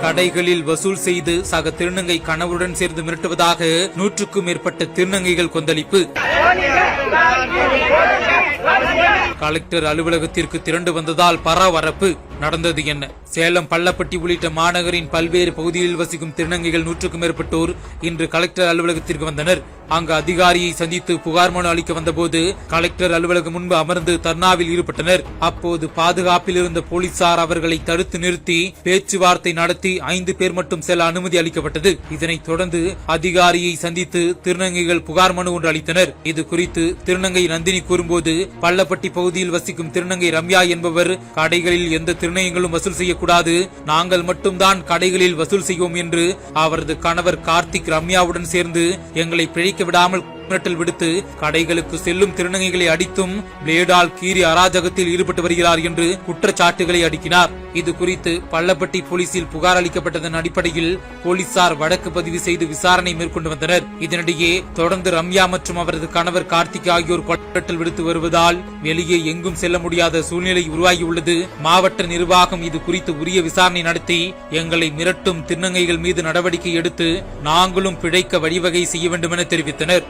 கடைகளில் வசூல் செய்து சக திருநங்கை கணவருடன் சேர்ந்து மிரட்டுவதாக நூற்றுக்கும் மேற்பட்ட திருநங்கைகள் கொந்தளிப்பு. கலெக்டர் அலுவலகத்திற்கு திரண்டு வந்ததால் பரபரப்பு. நடந்தது என்ன? சேலம் பள்ளப்பட்டி உள்ளிட்ட மாநகரின் பல்வேறு பகுதிகளில் வசிக்கும் திருநங்கைகள் நூற்றுக்கும் மேற்பட்டோர் இன்று கலெக்டர் அலுவலகத்திற்கு வந்தனர். அங்கு அதிகாரியை சந்தித்து புகார் மனு அளிக்க வந்தபோது கலெக்டர் அலுவலகம் முன்பு அமர்ந்து தர்ணாவில் ஈடுபட்டனர். அப்போது பாதுகாப்பில் இருந்த போலீசார் அவர்களை தடுத்து நிறுத்தி பேச்சுவார்த்தை நடத்தி ஐந்து பேர் மட்டும் செல்ல அனுமதி அளிக்கப்பட்டது. இதனைத் தொடர்ந்து அதிகாரியை சந்தித்து திருநங்கைகள் புகார் மனு ஒன்று அளித்தனர். இது குறித்து திருநங்கை நந்தினி கூறும்போது பள்ளப்பட்டி பகுதியில் வசிக்கும் திருநங்கை ரம்யா என்பவர் கடைகளில் எந்த திருநங்கைகளும் வசூல் செய்யக்கூடாது. நாங்கள் மட்டும்தான் கடைகளில் வசூல் செய்வோம் என்று அவரது கணவர் கார்த்திக் ரம்யாவுடன் சேர்ந்து எங்களை பிழைக்க விடாமல் மிரட்டல் விடுத்து கடைகளுக்கு செல்லும் திருநங்கைகளை அடித்தும் பிளேடால் கீறி அராஜகத்தில் ஈடுபட்டு வருகிறார் என்று குற்றச்சாட்டுகளை அடுக்கினார். இது குறித்து பள்ளப்பட்டி போலீசில் புகார் அளிக்கப்பட்டதன் அடிப்படையில் போலீசார் வழக்கு பதிவு செய்து விசாரணை மேற்கொண்டு வந்தனர். இதனிடையே தொடர்ந்து ரம்யா மற்றும் அவரது கணவர் கார்த்திக் ஆகியோர் கொலை விடுத்து வருவதால் வெளியே எங்கும் செல்ல முடியாத சூழ்நிலை உருவாகியுள்ளது. மாவட்ட நிர்வாகம் இது குறித்து உரிய விசாரணை நடத்தி எங்களை மிரட்டும் திருநங்கைகள் மீது நடவடிக்கை எடுத்து நாங்களும் பிழைக்க வழிவகை செய்ய வேண்டும் என தெரிவித்தனர்.